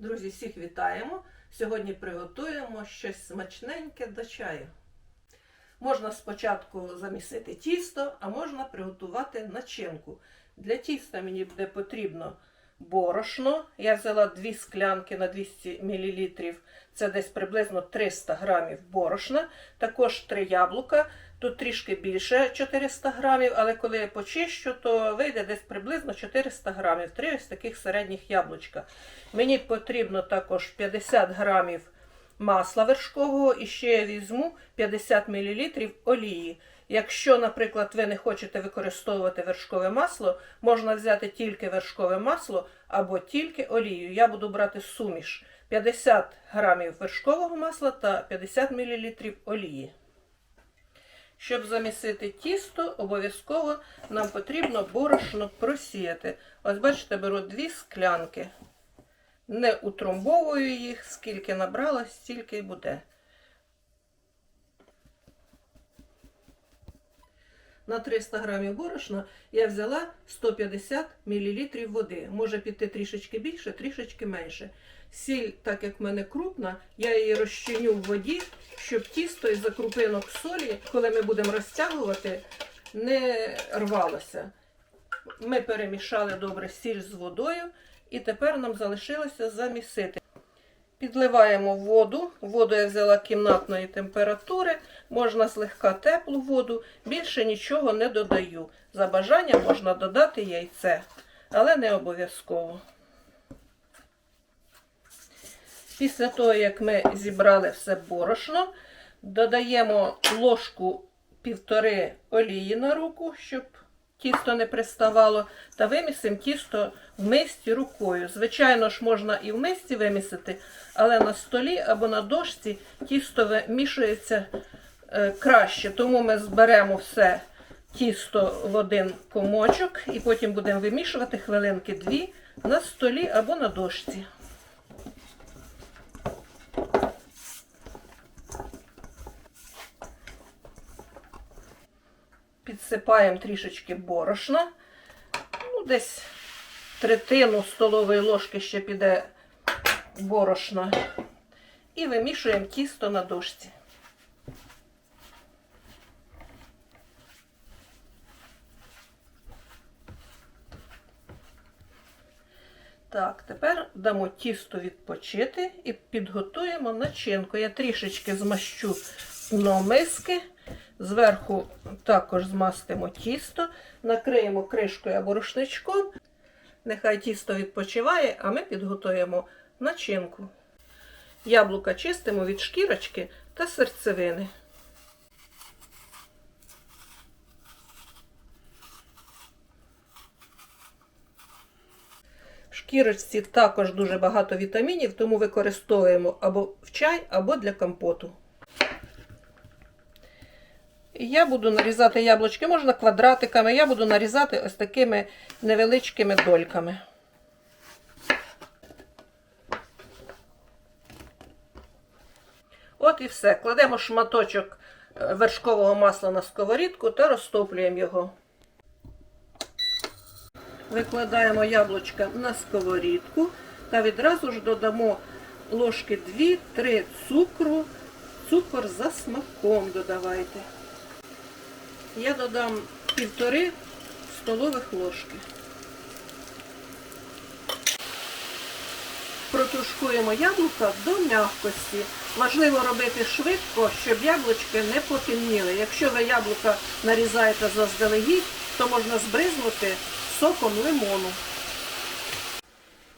Друзі, всіх вітаємо! Сьогодні приготуємо щось смачненьке до чаю. Можна спочатку замісити тісто, а можна приготувати начинку. Для тіста мені буде потрібно борошно. Я взяла 2 склянки на 200 мл. Це десь приблизно 300 грамів борошна. Також 3 яблука. Тут трішки більше 400 грамів, але коли я почищу, то вийде десь приблизно 400 грамів. Три ось таких середніх яблучка. Мені потрібно також 50 грамів масла вершкового і ще я візьму 50 мл олії. Якщо, наприклад, ви не хочете використовувати вершкове масло, можна взяти тільки вершкове масло або тільки олію. Я буду брати суміш 50 грамів вершкового масла та 50 мл олії. Щоб замісити тісто, обов'язково нам потрібно борошно просіяти. Ось бачите, беру дві склянки. Не утрамбовую їх, скільки набрала, стільки й буде. На 300 грамів борошна я взяла 150 мл води. Може піти трішечки більше, трішечки менше. Сіль, так як в мене крупна, я її розчиню в воді, щоб тісто із закрупинок солі, коли ми будемо розтягувати, не рвалося. Ми перемішали добре сіль з водою, і тепер нам залишилося замісити. Підливаємо воду. Воду я взяла кімнатної температури, можна злегка теплу воду, більше нічого не додаю. За бажанням можна додати яйце, але не обов'язково. Після того, як ми зібрали все борошно, додаємо ложку півтори олії на руку, щоб тісто не приставало, та вимісимо тісто в мисці рукою. Звичайно ж, можна і в мисці вимісити, але на столі або на дошці тісто вимішується е, краще. Тому ми зберемо все тісто в один комочок і потім будемо вимішувати хвилинки дві на столі або на дошці. Підсипаємо трішечки борошна. Ну, десь третину столової ложки ще піде борошна. І вимішуємо тісто на дошці. Так, тепер дамо тісто відпочити і підготуємо начинку. Я трішечки змащу дно миски. Зверху також змастимо тісто, накриємо кришкою або рушничком. Нехай тісто відпочиває, а ми підготуємо начинку. Яблука чистимо від шкірочки та серцевини. В шкірочці також дуже багато вітамінів, тому використовуємо або в чай, або для компоту. Я буду нарізати яблучки, можна квадратиками, я буду нарізати ось такими невеличкими дольками. От і все. Кладемо шматочок е, вершкового масла на сковорідку та розтоплюємо його. Викладаємо яблучка на сковорідку та відразу ж додамо ложки 2-3 цукру. Цукор за смаком додавайте. Я додам півтори столових ложки. Протушкуємо яблука до м'якості. Важливо робити швидко, щоб яблучки не потемніли. Якщо ви яблука нарізаєте заздалегідь, то можна збризнути соком лимону.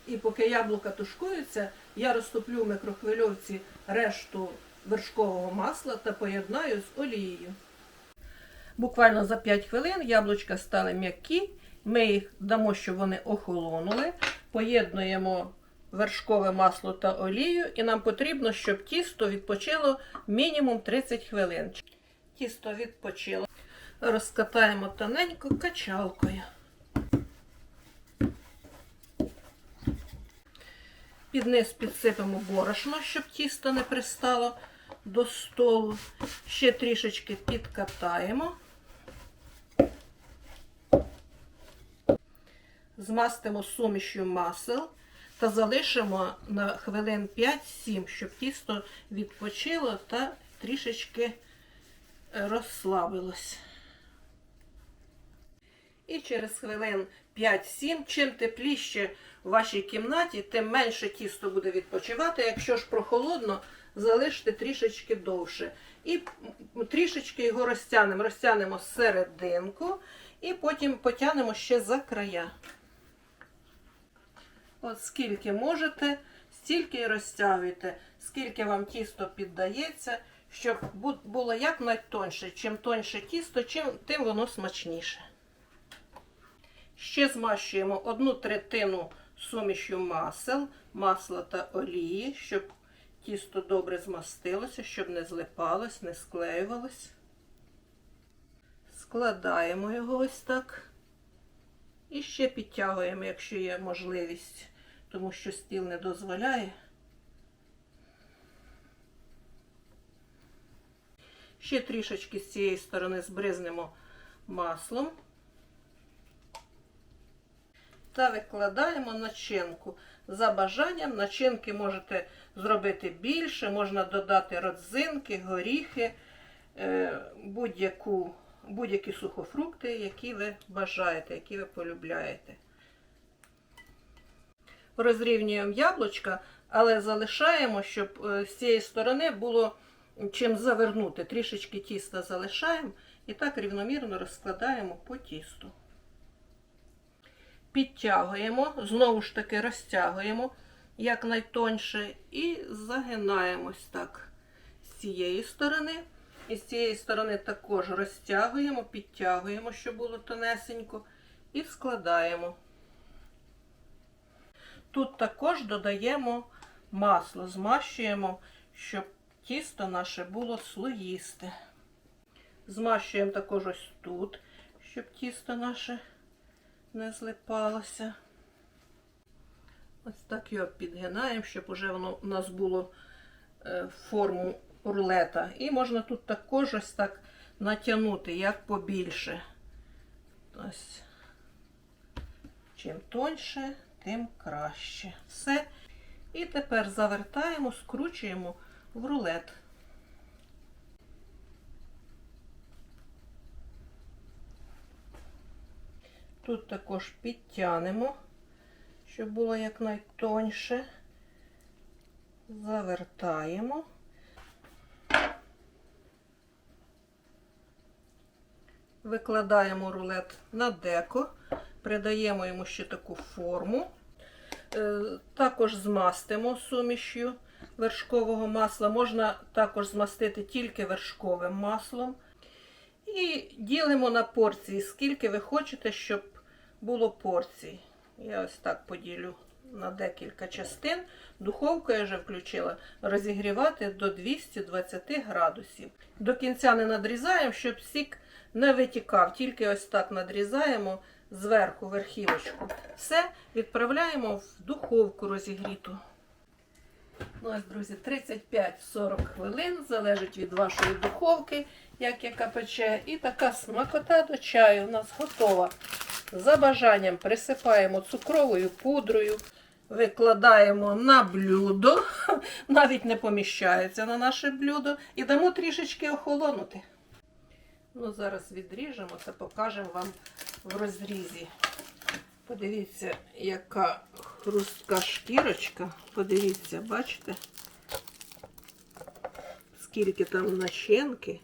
І поки яблука тушкуються, я розтоплю в микрохвильовці решту вершкового масла та поєднаю з олією. Буквально за 5 хвилин яблучка стали м'які. Ми їх дамо, щоб вони охолонули. Поєднуємо вершкове масло та олію, і нам потрібно, щоб тісто відпочило мінімум 30 хвилин. Тісто відпочило. Розкатаємо тоненько качалкою. Під низ підсипемо борошно, щоб тісто не пристало до столу. Ще трішечки підкатаємо. Змастимо сумішю масел та залишимо на хвилин 5-7, щоб тісто відпочило та трішечки е, розслабилось. І через хвилин 5-7, чим тепліше в вашій кімнаті, тим менше тісто буде відпочивати. Якщо ж прохолодно, залиште трішечки довше. І трішечки його розтягнемо. Розтягнемо серединку і потім потягнемо ще за края. От скільки можете, стільки і розтягуйте, скільки вам тісто піддається, щоб було як найтоньше. Чим тоньше тісто, тим воно смачніше. Ще змащуємо одну третину сумішю масел, масла та олії, щоб тісто добре змастилося, щоб не злипалось, не склеювалось. Складаємо його ось так. І ще підтягуємо, якщо є можливість, тому що стіл не дозволяє. Ще трішечки з цієї сторони збризнемо маслом та викладаємо начинку. За бажанням начинки можете зробити більше, можна додати родзинки, горіхи, е, будь-яку, будь-які сухофрукти, які ви бажаєте, які ви полюбляєте. Розрівнюємо яблучка, але залишаємо, щоб е, з цієї сторони було чим завернути. Трішечки тіста залишаємо і так рівномірно розкладаємо по тісту підтягуємо, знову ж таки розтягуємо якнайтоньше і загинаємось так з цієї сторони. І з цієї сторони також розтягуємо, підтягуємо, щоб було тонесенько, і складаємо. Тут також додаємо масло, змащуємо, щоб тісто наше було слоїсте. Змащуємо також ось тут, щоб тісто наше не злипалося. Ось так його підгинаємо, щоб уже воно у нас було е, форму рулета. І можна тут також ось так натягнути, як побільше. Ось. Чим тоньше, тим краще. Все. І тепер завертаємо, скручуємо в рулет. Тут також підтягнемо, щоб було якнайтоньше. Завертаємо. Викладаємо рулет на деко, придаємо йому ще таку форму. Е, Також змастимо сумішю вершкового масла. Можна також змастити тільки вершковим маслом. І ділимо на порції, скільки ви хочете, щоб було порцій. Я ось так поділю на декілька частин. Духовку я вже включила розігрівати до 220 градусів. До кінця не надрізаємо, щоб сік не витікав. Тільки ось так надрізаємо зверху верхівочку. Все відправляємо в духовку розігріту. Ну ось, друзі, 35-40 хвилин, залежить від вашої духовки, як яка пече. І така смакота до чаю у нас готова. За бажанням присипаємо цукровою пудрою, викладаємо на блюдо, навіть не поміщається на наше блюдо, і дамо трішечки охолонути. Ну, Зараз відріжемо та покажемо вам в розрізі. Подивіться, яка хрустка шкірочка. Подивіться, бачите? Скільки там начинки.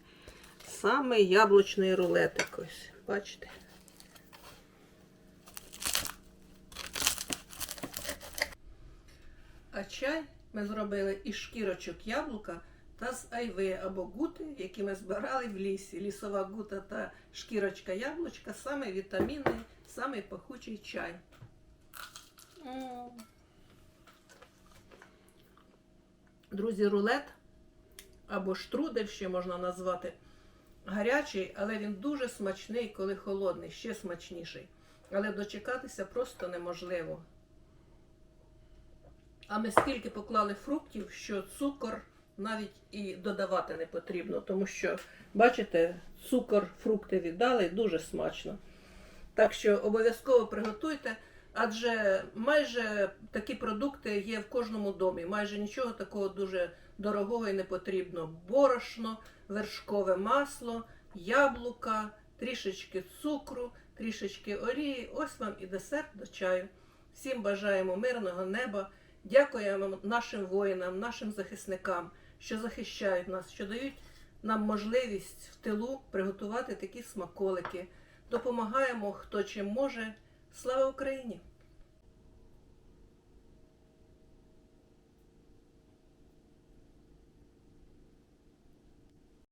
Саме яблучний рулетик ось. Бачите? Чай ми зробили із шкірочок яблука та з айви або гути, які ми збирали в лісі. Лісова гута та шкірочка яблучка саме вітамінний, самий пахучий чай. Друзі, рулет або штрудель ще можна назвати гарячий, але він дуже смачний, коли холодний, ще смачніший. Але дочекатися просто неможливо. А ми скільки поклали фруктів, що цукор навіть і додавати не потрібно, тому що, бачите, цукор, фрукти віддали дуже смачно. Так що обов'язково приготуйте, Адже майже такі продукти є в кожному домі. Майже нічого такого дуже дорогого і не потрібно. Борошно, вершкове масло, яблука, трішечки цукру, трішечки олії. Ось вам і десерт до чаю. Всім бажаємо мирного неба. Дякуємо нашим воїнам, нашим захисникам, що захищають нас, що дають нам можливість в тилу приготувати такі смаколики. Допомагаємо, хто чим може. Слава Україні!